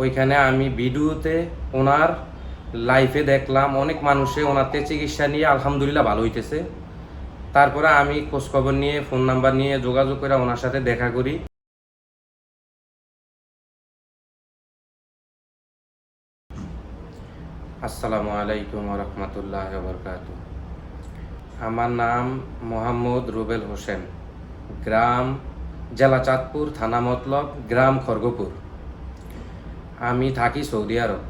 ওইখানে আমি ভিডিওতে ওনার লাইফে দেখলাম, অনেক মানুষে ওনাতে চিকিৎসা নিয়ে আলহামদুলিল্লাহ ভালো হইতেছে। তারপরে আমি খোঁজখবর নিয়ে ফোন নাম্বার নিয়ে যোগাযোগ করে ওনার সাথে দেখা করি। আসসালামু আলাইকুম রহমতুল্লাহ বরকাত আমার নাম মোহাম্মদ রুবেল হোসেন। গ্রাম জেলা চাঁদপুর, থানা মতলব, গ্রাম খড়গপুর। আমি থাকি সৌদি আরব।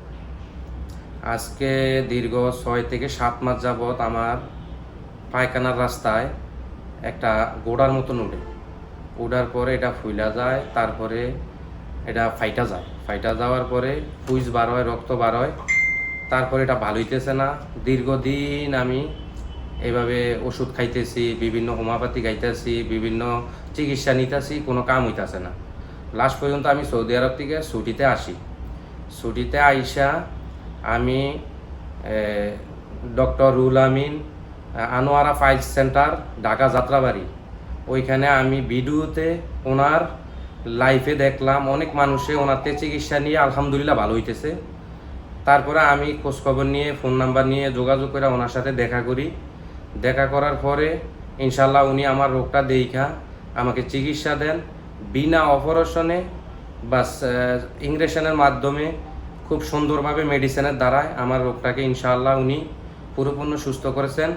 আজকে দীর্ঘ ছয় থেকে সাত মাস যাবৎ আমার পায়খানার রাস্তায় একটা গোড়ার মতন উঠে। উঠার পরে এটা ফুইলা যায়, তারপরে এটা ফাইটা যায়। ফাইটা যাওয়ার পরে পুইজ বার হয়, রক্ত বার হয়, তারপরে এটা ভালো হইতেছে না। দীর্ঘদিন আমি এভাবে ওষুধ খাইতেছি, বিভিন্ন হোমিওপ্যাথি খাইতেছি, বিভিন্ন চিকিৎসা নিতেছি, কোনো কাম হইতেছে না। লাস্ট পর্যন্ত আমি সৌদি আরব থেকে ছুটিতে আসি। ছুটিতে আইসা আমি doctor rule Amin Anwara five centre, Dhaka Jatrabari. ওইখানে আমি ভিডিওতে ওনার লাইফে দেখলাম, অনেক মানুষে ওনাতে চিকিৎসা নিয়ে আলহামদুলিল্লাহ ভালো হইতেছে। তারপরে আমি খোঁজখবর নিয়ে, ফোন নাম্বার নিয়ে যোগাযোগ করে ওনার সাথে দেখা করি। দেখা করার পরে ইনশাল্লাহ উনি আমার রোগটা দেখা আমাকে চিকিৎসা দেন। বিনা অপারেশনে বা ইংরেশনের মাধ্যমে খুব সুন্দরভাবে মেডিসিনের দ্বারায় আমার রোগটাকে ইনশাআল্লাহ উনি পুরোপূর্ণ সুস্থ করেছেন।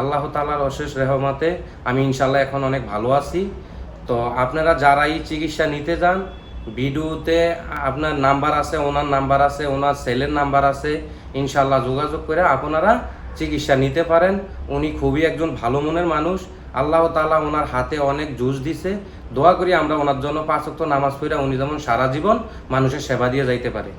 আল্লাহ তালার অশেষ রেহমাতে আমি ইনশাল্লাহ এখন অনেক ভালো আছি। তো আপনারা যারাই চিকিৎসা নিতে যান, ভিডিওতে আপনার নাম্বার আছে, ওনার নাম্বার আছে, ওনার সেলের নাম্বার আছে ইনশাল্লাহ যোগাযোগ করে আপনারা চিকিৎসা নিতে পারেন। উনি খুবই একজন ভালো মনের মানুষ। আল্লাহ তালা ওনার হাতে অনেক জুজ দিছে। দোয়া করি আমরা ওনার জন্য পাঁচ নামাজ পড়া উনি যেমন সারা জীবন মানুষের সেবা দিয়ে যাইতে পারে।